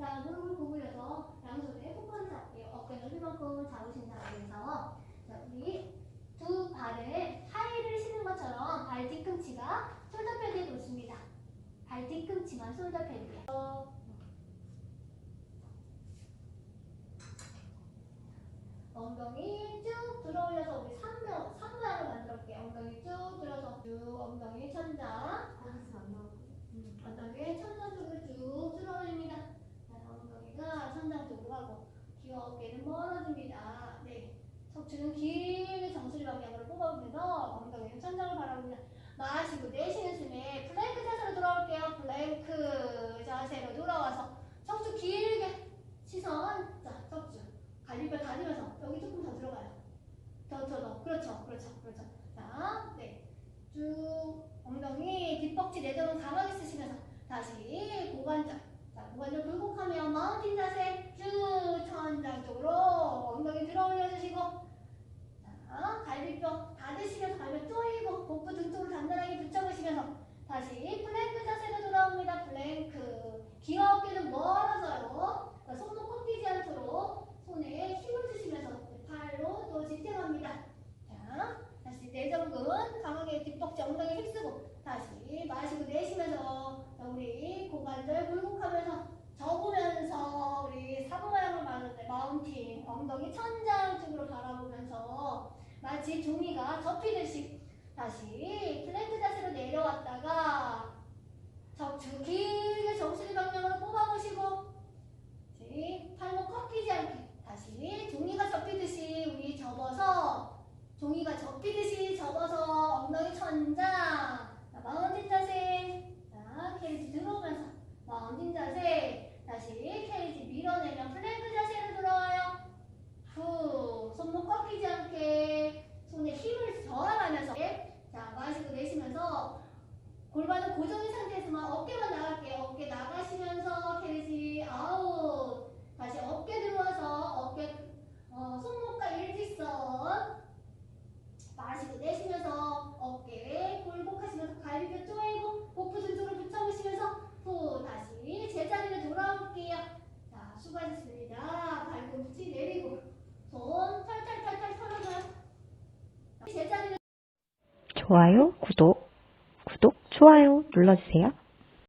자, 무릎을 구부려서 양손에 ฟุ번을 잡게요. 어깨 넓이만큼 잡으신 상태에서 자, 우리 두 발을 하이를 신는 것처럼 발 뒤꿈치가 숄더 패드에 놓습니다. 발 뒤꿈치만 숄더 패드에. 어, 엉덩이 쭉 들어 올려서 우리 3명, 3모양을 만들어볼게요. 엉덩이 쭉 들어서 쭉 엉덩이 천장 거기서 안 나오고. 음, 엉덩이 천장 쪽으로 쭉 들어올립니다. 자, 엉덩이가 천장 쪽으로 하고 귀 어깨는 멀어집니다. 네, 척추는 길게 정수리 방향으로 엉덩이는 천장을 바라봅니다. 마시고 내쉬는 숨에 플랭크 자세로 돌아올게요. 플랭크 자세로 돌아와서 척추 길게 시선 자 척추 갈비뼈 다니면서 여기 조금 더 들어가요. 더, 더, 더. 그렇죠, 그렇죠, 그렇죠. 자, 네. 쭉 엉덩이 뒷벅지 내전은 강하게 쓰시면서 다시 고관절. 자, 고관절 굴곡하며 마운틴 자세 쭉 천장 쪽으로 엉덩이 들어 올려주시고 자, 갈비뼈 닫으시면서 갈비뼈 조이고 복부 등 쪽으로 단단하게 붙여보시면서 다시 플랭크 자세로 돌아옵니다. 플랭크. 기어 어깨는 멀어져요. 자, 손목 꺾이지 않도록 손에 힘을 주시면서 팔로 또 지탱합니다. 자, 다시 내전근 강하게 뒷벅지 엉덩이 힘쓰고 다시 마시고 내쉬면서 자, 우리 고관절 굴곡하면서 접으면서 우리 사부 모양을 만드는데 마운틴 엉덩이 천장 쪽으로 바라보면서 마치 종이가 접히듯이 다시 플랭크 자세로 내려왔다가 척추 길게 정수리 방향으로 뽑아보시고 다시 팔목 꺾이지 않게 다시 종이가 접히듯이 우리 접어서 종이가 접히듯이 접어서 엉덩이 천장 자, 마운틴 자세 자 케이지 들어오면서 마운틴 자세 다시 케이지 밀어내면 플랭크 자세로 돌아와요 후 손목 꺾이지 않게 손에 힘을 저항하면서 자 마시고 내쉬면서 골반은 고정인 상태에서만 어깨만 나갈게요. 어깨 나가시면서 케이지 아웃. 다시 어깨 들어와서 어깨 어, 손목과 일직선 마시고 내쉬면서 어깨 굴곡하시면서 갈비뼈 조이고 복부 등 쪽으로 붙여보시면서 후 다시 제자리로 돌아올게요. 자 수고하셨습니다. 발꿈치 내리고 손 털털털털 털어줘요. 제자리로 좋아요, 구독, 구독, 좋아요 눌러주세요.